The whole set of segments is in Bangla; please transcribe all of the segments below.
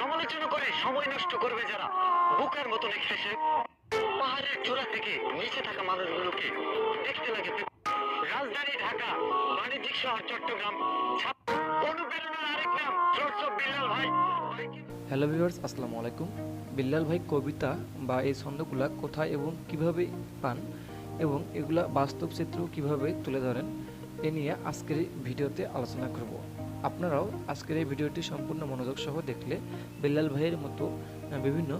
সমালোচনা করে সময় নষ্ট করবে যারা। বুকার মতন এসে পাহাড়ের চূড়া থেকে নিচে থাকা মানুষগুলোকে দেখতে লাগে। রাজধানী ঢাকা, বাণিজ্যিক শহর চট্টগ্রাম অনুপ্রেরণার আরেক নাম বিল্লাল ভাই। হ্যালো ভিউয়ার্স আসসালামু আলাইকুম। বিল্লাল ভাই, কবিতা বা এই ছন্দগুলা কোথায় এবং কীভাবে পান এবং এগুলা বাস্তব চিত্র কীভাবে তুলে ধরেন? এ নিয়ে আজকের ভিডিওতে আলোচনা করব। আপনারাও আজকের এই ভিডিওটি সম্পূর্ণ মনোযোগ সহ দেখলে বিল্লাল ভাইয়ের মতো বিভিন্ন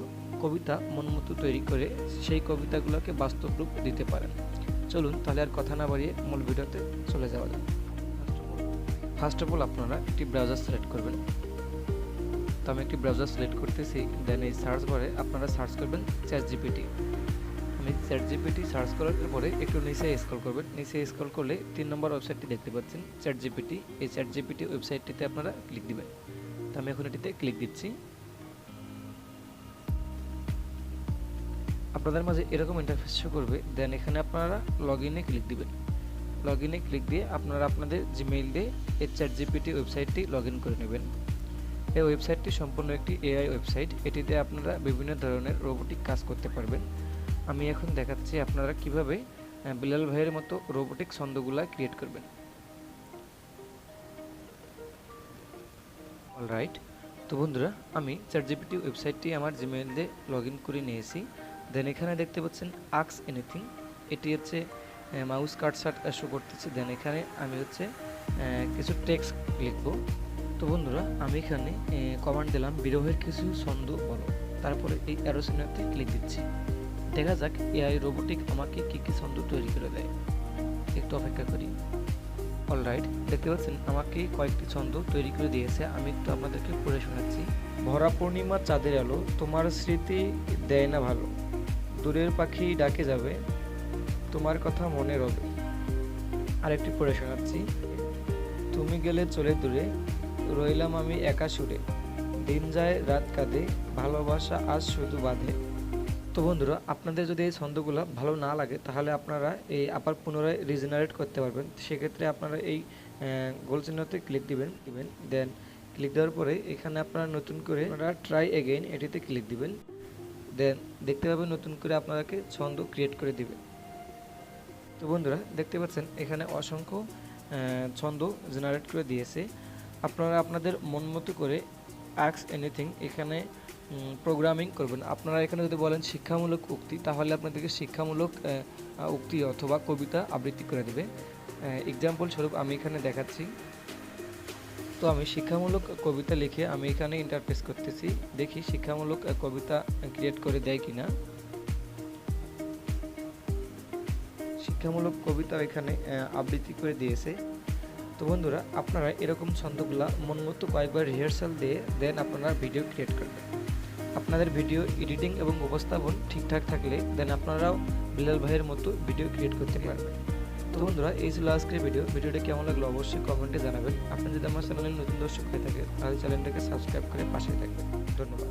কবিতা মন মতো তৈরি করে সেই কবিতাগুলোকে বাস্তব রূপ দিতে পারেন। চলুন তাহলে আর কথা না বাড়িয়ে মূল ভিডিওতে চলে যাওয়া যাক। ফার্স্ট অফ অল আপনারা একটি ব্রাউজার সিলেক্ট করবেন। তো আমি একটি ব্রাউজার সিলেক্ট করতেছি দেন এই সার্চ বারে আপনারা সার্চ করবেন চ্যাট জিপিটি আমি চ্যাট জিপিটি সার্চ করার পরে একটু নিচে স্ক্রল করবেন। নিচে স্ক্রল করলে তিন নম্বর ওয়েবসাইটটি দেখতে পাচ্ছেন চ্যাট জিপিটি এই চ্যাট জিপিটি ওয়েবসাইটটিতে আপনারা ক্লিক দিবেন। তো আমি এখন এটিতে ক্লিক দিচ্ছি। আপনাদের মাঝে এরকম ইন্টারফেস শো করবে দেন এখানে আপনারা লগ ইনে ক্লিক দিবেন। লগ ইনে ক্লিক দিয়ে আপনারা আপনাদের জিমেইল দিয়ে এই চ্যাট জিপিটি ওয়েবসাইটটি লগ ইন করে নেবেন। এই ওয়েবসাইটটি সম্পূর্ণ একটি এআই ওয়েবসাইট এটিতে আপনারা বিভিন্ন ধরনের রোবোটিক কাজ করতে পারবেন। আমি এখন দেখাচ্ছি আপনারা কীভাবে বিলাল ভাইয়ের মতো রোবোটিক ছন্দগুলা ক্রিয়েট করবেন। অলরাইট তো বন্ধুরা, আমি চ্যাটজিপিটি ওয়েবসাইটটি আমার জিমেইল লগ ইন করে নিয়েছি। দেন এখানে দেখতে পাচ্ছেন আক্স এনিথিং এটি হচ্ছে মাউস কাটসাট শো করতেছে। দেন এখানে আমি হচ্ছে কিছু টেক্সট লিখব। তো বন্ধুরা, আমি এখানে কমান্ড দিলাম, বিরহের কিছু ছন্দ বলো। তারপরে এই অ্যারোসিনাতে ক্লিক দিচ্ছি। দেখা যাক এআই রোবোটিক আমাকে কি কি ছন্দ তৈরি করে দেয়। একটু অপেক্ষা করি। অলরাইট দেখতে পাচ্ছেন, আমাকে কয়েকটি ছন্দ তৈরি করে দিয়েছে। আমি একটু আপনাদেরকে পড়ে শোনাচ্ছি। ভরা পূর্ণিমা চাঁদের আলো, তোমার স্মৃতি দেয় না ভালো। দূরের পাখি ডাকে যাবে, তোমার কথা মনে রবে। আরেকটি পড়ে শোনাচ্ছি। তুমি গেলে চলে দূরে, রইলাম আমি একা সুরে। দিন যায়, রাত কাঁদে, ভালোবাসা আজ শুধু বাঁধে। তো বন্ধুরা, আপনাদের যদি এই ছন্দগুলো ভালো না লাগে, তাহলে আপনারা এই আবার পুনরায় রিজেনারেট করতে পারবেন। সেক্ষেত্রে আপনারা এই গোল চিহ্নতে ক্লিক দিবেন দিবেন দেন ক্লিক দেওয়ার পরে এখানে আপনারা নতুন করে আপনারা ট্রাই এগেইন এটিতে ক্লিক দিবেন। দেন দেখতে পাবেন নতুন করে আপনাকে ছন্দ ক্রিয়েট করে দিবে। তো বন্ধুরা, দেখতে পাচ্ছেন এখানে অসংখ্য ছন্দ জেনারেট করে দিয়েছে। আপনারা আপনাদের মন মতো করে অ্যাক্স এনিথিং এখানে প্রোগ্রামিং করবেন। আপনারা এখানে যদি বলেন শিক্ষামূলক উক্তি, তাহলে আপনাদেরকে শিক্ষামূলক উক্তি অথবা কবিতা আবৃত্তি করে দেবে। এক্সাম্পল স্বরূপ আমি এখানে দেখাচ্ছি। তো আমি শিক্ষামূলক কবিতা লিখে আমি এখানে ইন্টারপ্রেস করতেছি। দেখি শিক্ষামূলক কবিতা ক্রিয়েট করে দেয় কিনা। শিক্ষামূলক কবিতা এখানে আবৃত্তি করে দিয়েছে। তো বন্ধুরা, আপনারা এরকম ছন্দগুলা মন মতো কয়েকবার রিহার্সাল দিয়ে দেন আপনারা ভিডিও ক্রিয়েট করবেন। আপনাদের ভিডিও এডিটিং এবং উপস্থাপন ঠিকঠাক থাকলে দেন আপনারাও বিলাল ভাইয়ের মতো ভিডিও ক্রিয়েট করতে পারবেন। তো বন্ধুরা, এই ছিল আজকের ভিডিও ভিডিওটা কেমন লাগল অবশ্যই কমেন্টে জানাবেন। আপনি যদি আমার চ্যানেলে নতুন দর্শক হয়ে থাকে তাহলে চ্যানেলটাকে সাবস্ক্রাইব করে পাশে থাকবেন। ধন্যবাদ।